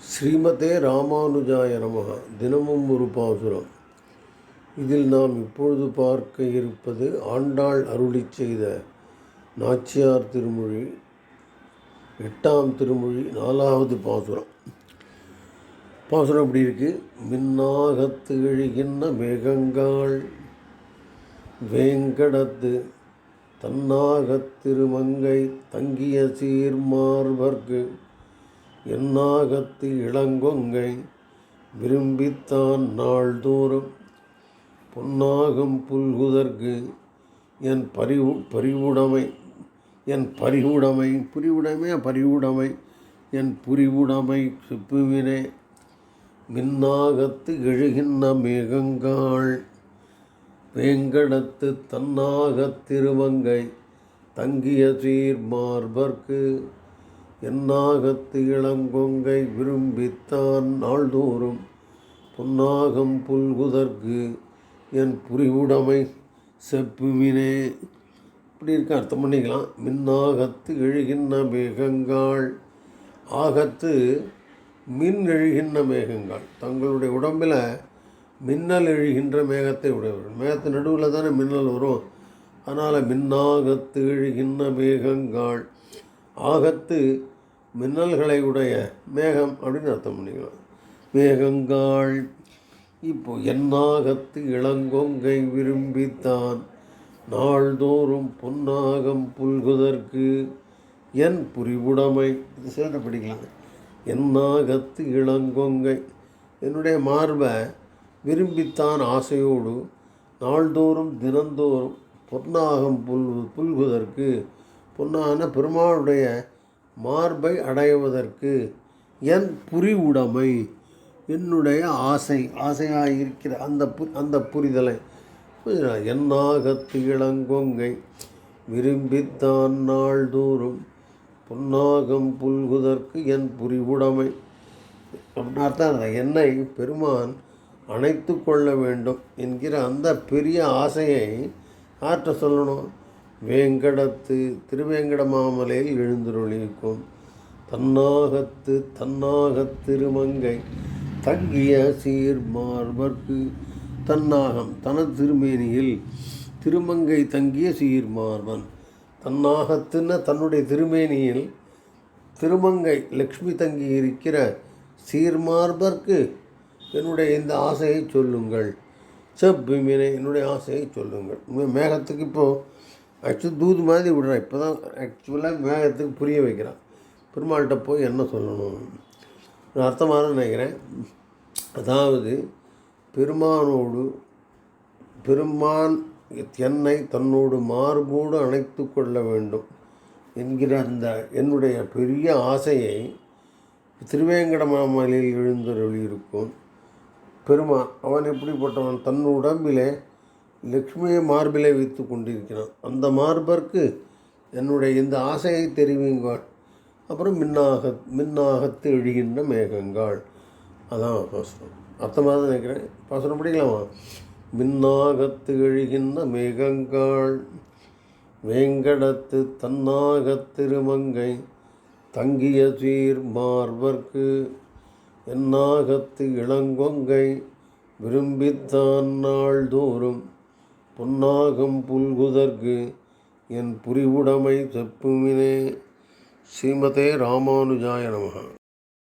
ஸ்ரீமதே ராமானுஜாய நமக தினமும் ஒரு பாசுரம். இதில் நாம் இப்பொழுது பார்க்க இருப்பது ஆண்டாள் அருளிச் செய்த நாச்சியார் திருமொழி எட்டாம் திருமொழி நாலாவது பாசுரம். பாசுரம் இப்படி இருக்கு? மின்னாகத்து எழுகின்ற மேகங்காள் வேங்கடத்து தன்னாகத் திருமங்கை தங்கிய சீர்மார்பர்க்கு என்னாகத்து இளங்கொங்கை? விரும்பித்தான் நாள்தோறும் பொன்னாகம் புல்குதற்கு. என் பரிவு பரிவுடைமை என் பரிவுடைமை புரிவுடைமை பரிவுடைமை? என் புரிவுடைமை செப்புவினே மின்னாகத்து எழுகின்ற மேகங்காள் வேங்கடத்து தன்னாகத் திருவங்கை தங்கிய சீர் மார்பர்க்கு. என்னாகத்து இளங்கொங்கை விரும்பித்தான் நாள்தோறும் பொன்னாகம் புல்குதற்கு என் புரிவுடைமை செப்புவினே. இப்படி இருக்க அர்த்தம் பண்ணிக்கலாம். மின்னாகத்து எழுகின்ற மேகங்கள் ஆகத்து மின் எழுகின்ற மேகங்கள். தங்களுடைய உடம்பில் மின்னல் எழுகின்ற மேகத்தை உடையவர்கள். மேகத்து நடுவில் தானே மின்னல் வரும். அதனால் மின்னாகத்து எழுகின்ற மேகங்கள் ஆகத்து மின்னல்களை உடைய மேகம் அப்படின்னு அர்த்தம் பண்ணிக்கலாம் மேகங்காள் இப்போ என்னாகத்து இளங்கொங்கை விரும்பித்தான். நாள்தோறும் பொன்னாகம் புல்குதற்கு என் புரிவுடைமை. இது சேர்ந்து பிடிக்கலாம். என்னாகத்து இளங்கொங்கை. என்னுடைய மார்பை விரும்பித்தான் ஆசையோடு நாள்தோறும் தினந்தோறும் பொன்னாகம் புல் புல்குதற்கு பொன்னான பெருமாளுடைய மார்பை அடைவதற்கு என் புரிவுடைமை என்னுடைய ஆசை ஆசையாக இருக்கிற அந்த பு அந்த புரிதலை. என்னாகத்து இளங்கொங்கை விரும்பித்தான் நாள்தோறும் பொன்னாகம் புல்குதற்கு என் புரிவுடைமை. அப்படின்னு அர்த்தம் என்னை பெருமான் அணைத்து கொள்ள வேண்டும் என்கிற அந்த பெரிய ஆசையை ஆற்ற சொல்லணும். வேங்கடத்து திருவேங்கடமாமலையில் எழுந்துருளிக்கும் தன்னாகத்து தன்னாகத் திருமங்கை தங்கிய சீர் மார்பர்க்கு தன்னாகம் தனது திருமேனியில் திருமங்கை தங்கிய சீர் மார்பன். தன்னாகத்துன்னு தன்னுடைய திருமேனியில் திருமங்கை லக்ஷ்மி தங்கி இருக்கிற சீர்மார்பர்க்கு என்னுடைய இந்த ஆசையை சொல்லுங்கள். செப்பிமினை என்னுடைய ஆசையை சொல்லுங்கள். மேகத்துக்கு இப்போது ஆக்சுவலி தூது மாதிரி விடுறான். இப்போ தான் ஆக்சுவலாக மேகத்துக்கு புரிய வைக்கிறான். பெருமாள்கிட்ட போய் என்ன சொல்லணும்? நான் அர்த்தமாக நினைக்கிறேன். அதாவது பெருமானோடு பெருமான் என்னை தன்னோடு மார்போடு அணைத்து கொள்ள வேண்டும் என்கிற அந்த என்னுடைய பெரிய ஆசையை திருவேங்கட மாமலையில் எழுந்தருளி இருக்கும் பெருமான் அவன் எப்படிப்பட்டவன்? தன் உடம்பிலே லக்ஷ்மியை மார்பிலே வைத்து கொண்டிருக்கிறான். அந்த மார்பர்க்கு என்னுடைய இந்த ஆசையை தெரிவிங்கள் அப்புறம் மின்னாக மின்னாகத்து எழுகின்ற மேகங்கள். அதான் பாசுரம் அர்த்தமாக தான் நினைக்கிறேன். பாசுரம் படிக்கலாமா? மின்னாகத்து எழுகின்ற மேகங்கள் வேங்கடத்து தன்னாகத் திருமங்கை தங்கிய சீர் மார்பர்க்கு என்னாகத்து இளங்கொங்கை விரும்பித்தான் நாள்தோறும் பொன்னாகம் புல்குதற்கு என் புரிவுடைமை செப்புமினே. ஸ்ரீமதே ராமானுஜாய நமக.